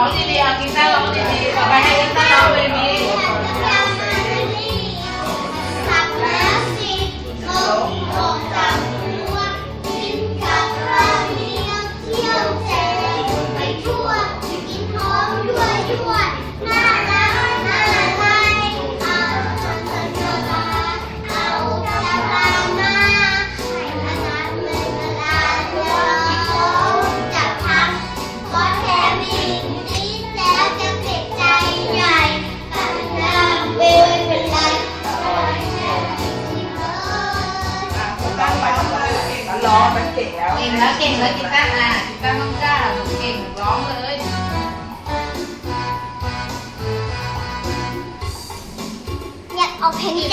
vamos a ir a quitar, vamos a ร้อมันเก่งแล้ว เก่งแล้วเก่งแล้วกีตาร์อะกีตาร์มั่งกล้าเก่งร้องเลยเนี่ยเอาเพลง